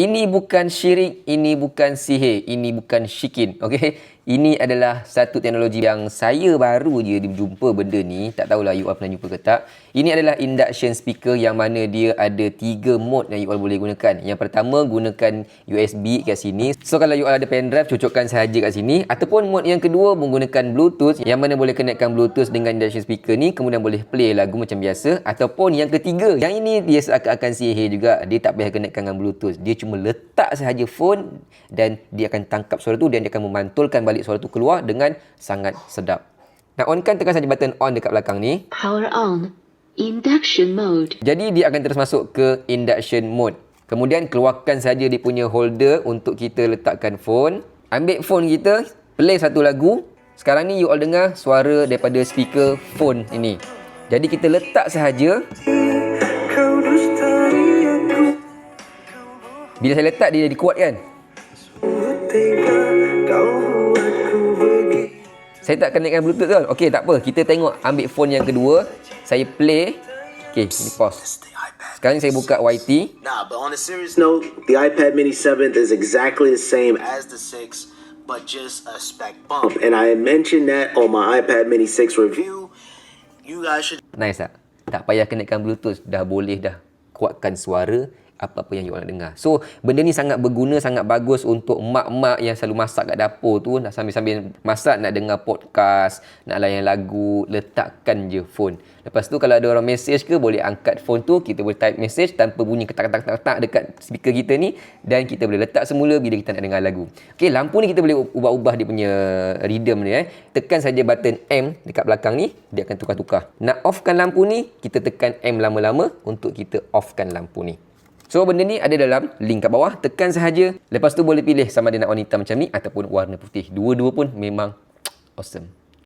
Ini bukan syirik, ini bukan sihir, ini bukan syikin. Okey. Ini adalah satu teknologi yang saya baru je jumpa benda ni. Tak tahulah you all pernah jumpa ke tak. Ini adalah induction speaker yang mana dia ada tiga mode yang you all boleh gunakan. Yang pertama gunakan USB kat sini. So kalau you all ada pen drive cocokkan sahaja kat sini. Ataupun mode yang kedua menggunakan Bluetooth yang mana boleh connectkan Bluetooth dengan induction speaker ni. Kemudian boleh play lagu macam biasa. Ataupun yang ketiga. Yang ini dia seakan-akan sihir juga. Dia tak payah connectkan dengan Bluetooth. Dia cuma letak sahaja phone dan dia akan tangkap suara tu dan dia akan memantulkan balik suara tu keluar dengan sangat sedap. Nak onkan tekan saja button on dekat belakang ni. Power on. Induction mode. Jadi dia akan terus masuk ke induction mode. Kemudian keluarkan saja dia punya holder untuk kita letakkan phone. Ambil phone kita, play satu lagu. Sekarang ni you all dengar suara daripada speaker phone ini. Jadi kita letak sahaja. Bila saya letak dia jadi kuat kan? Saya tak connectkan bluetooth tu. Okey, tak apa. Kita tengok ambil phone yang kedua. Saya play. Okey, ini pause. Sekarang saya buka YT. Nah, but on a serious note, the iPad Mini 7 is exactly the same as the 6, but just a spec bump. And I mentioned that on my iPad Mini 6 review. You guys should Nice tak? Tak payah kenakan bluetooth. Dah boleh dah kuatkan suara apa-apa yang you nak dengar. So, benda ni sangat berguna, sangat bagus untuk mak-mak yang selalu masak kat dapur tu. Nak sambil-sambil masak, nak dengar podcast, nak layan lagu, letakkan je phone. Lepas tu kalau ada orang message ke, boleh angkat phone tu, kita boleh type message tanpa bunyi ketak-ketak-ketak dekat speaker kita ni. Dan kita boleh letak semula bila kita nak dengar lagu. Okay, lampu ni kita boleh ubah-ubah dia punya rhythm ni. Eh. Tekan saja button M dekat belakang ni, dia akan tukar-tukar. Nak offkan lampu ni, kita tekan M lama-lama untuk kita offkan lampu ni. So benda ni ada dalam link kat bawah. Tekan sahaja. Lepas tu boleh pilih sama ada nak warna hitam macam ni ataupun warna putih. Dua-dua pun memang awesome.